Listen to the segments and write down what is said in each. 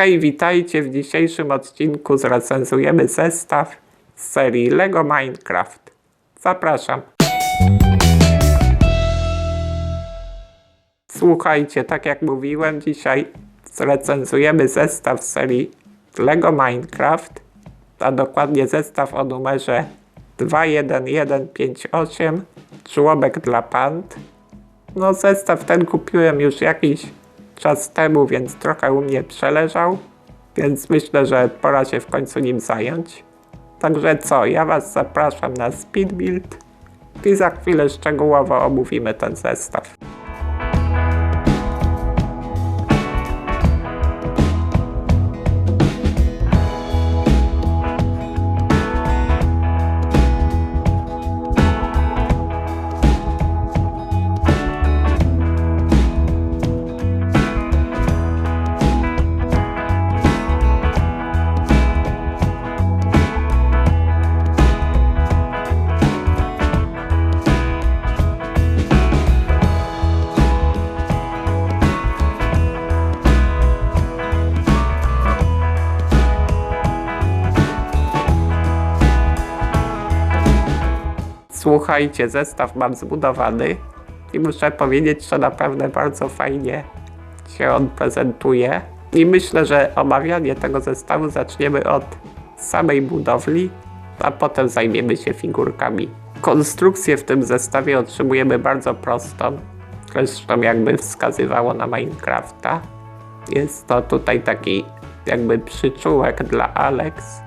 Hej, witajcie w dzisiejszym odcinku zrecenzujemy zestaw z serii LEGO Minecraft. Zapraszam. Słuchajcie, tak jak mówiłem, dzisiaj zrecenzujemy zestaw z serii LEGO Minecraft, a dokładnie zestaw o numerze 21158, żłobek dla pand. No zestaw ten kupiłem już jakiś czas temu, więc trochę u mnie przeleżał, więc myślę, że pora się w końcu nim zająć. Także co, ja Was zapraszam na Speed Build i za chwilę szczegółowo omówimy ten zestaw. Słuchajcie, zestaw mam zbudowany i muszę powiedzieć, że naprawdę bardzo fajnie się on prezentuje. I myślę, że omawianie tego zestawu zaczniemy od samej budowli, a potem zajmiemy się figurkami. Konstrukcję w tym zestawie otrzymujemy bardzo prostą, zresztą jakby wskazywało na Minecrafta. Jest to tutaj taki jakby przyczółek dla Alex,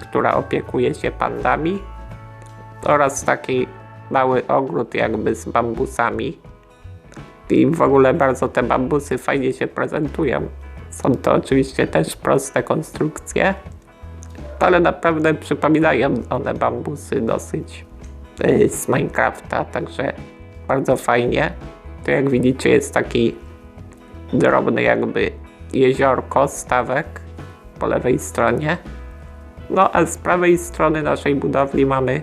która opiekuje się pandami oraz taki mały ogród jakby z bambusami. I w ogóle bardzo te bambusy fajnie się prezentują. Są to oczywiście też proste konstrukcje, ale naprawdę przypominają one bambusy dosyć yy, z Minecrafta, także bardzo fajnie. Tu jak widzicie jest taki drobny jakby jeziorko, stawek po lewej stronie. No a z prawej strony naszej budowli mamy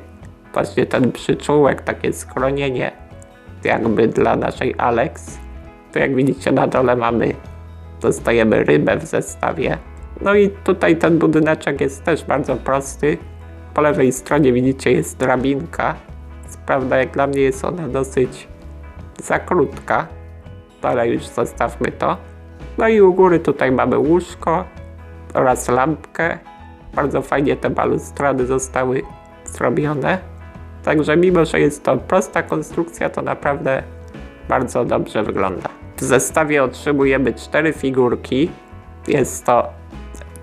właśnie ten przyczółek, takie schronienie jakby dla naszej Alex. Tu jak widzicie na dole mamy, dostajemy rybę w zestawie. No i tutaj ten budyneczek jest też bardzo prosty. Po lewej stronie widzicie jest drabinka. Prawda jak dla mnie jest ona dosyć za krótka, ale już zostawmy to. No i u góry tutaj mamy łóżko oraz lampkę. Bardzo fajnie te balustrady zostały zrobione. Także mimo, że jest to prosta konstrukcja, to naprawdę bardzo dobrze wygląda. W zestawie otrzymujemy cztery figurki. Jest to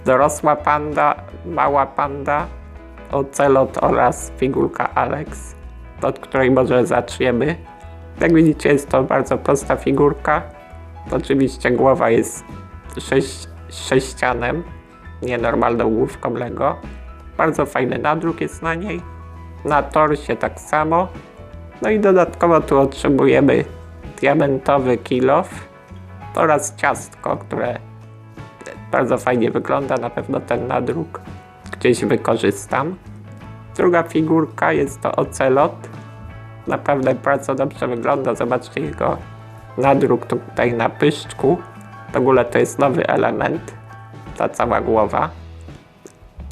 dorosła panda, mała panda, ocelot oraz figurka Alex, od której może zaczniemy. Jak widzicie jest to bardzo prosta figurka. Oczywiście głowa jest sześć, sześcianem, nie normalną główką Lego. Bardzo fajny nadruk jest na niej na torsie tak samo. No i dodatkowo tu otrzymujemy diamentowy kilof oraz ciastko, które bardzo fajnie wygląda. Na pewno ten nadruk gdzieś wykorzystam. Druga figurka jest to ocelot. Naprawdę bardzo dobrze wygląda. Zobaczcie jego nadruk tutaj na pyszczku. W ogóle to jest nowy element. Ta cała głowa.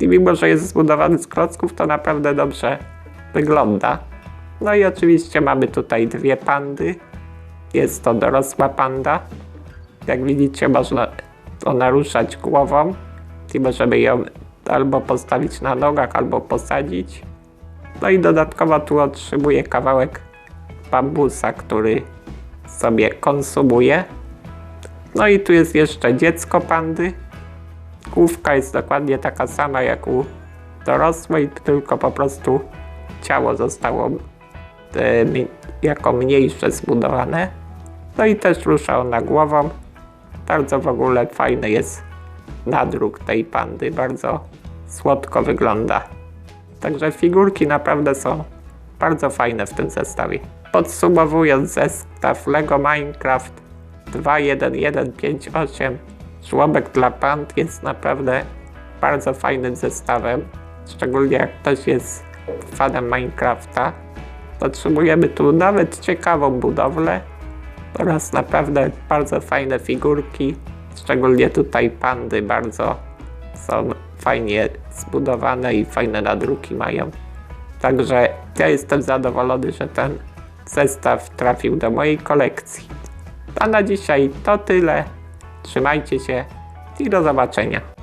I mimo, że jest zbudowany z klocków, to naprawdę dobrze wygląda. No i oczywiście mamy tutaj dwie pandy. Jest to dorosła panda. Jak widzicie można ona ruszać głową i możemy ją albo postawić na nogach, albo posadzić. No i dodatkowo tu otrzymuje kawałek bambusa, który sobie konsumuje. No i tu jest jeszcze dziecko pandy. Główka jest dokładnie taka sama jak u dorosłej, tylko po prostu ciało zostało jako mniejsze zbudowane. No i też rusza ona głową. Bardzo w ogóle fajny jest nadruk tej pandy, bardzo słodko wygląda. Także figurki naprawdę są bardzo fajne w tym zestawie. Podsumowując zestaw LEGO Minecraft 21158 żłobek dla pand jest naprawdę bardzo fajnym zestawem. Szczególnie jak ktoś jest fanem Minecrafta, otrzymujemy tu nawet ciekawą budowlę oraz naprawdę bardzo fajne figurki Szczególnie tutaj pandy bardzo są fajnie zbudowane i fajne nadruki mają. Także ja jestem zadowolony, że ten zestaw trafił do mojej kolekcji. A na dzisiaj to tyle. Trzymajcie się i do zobaczenia.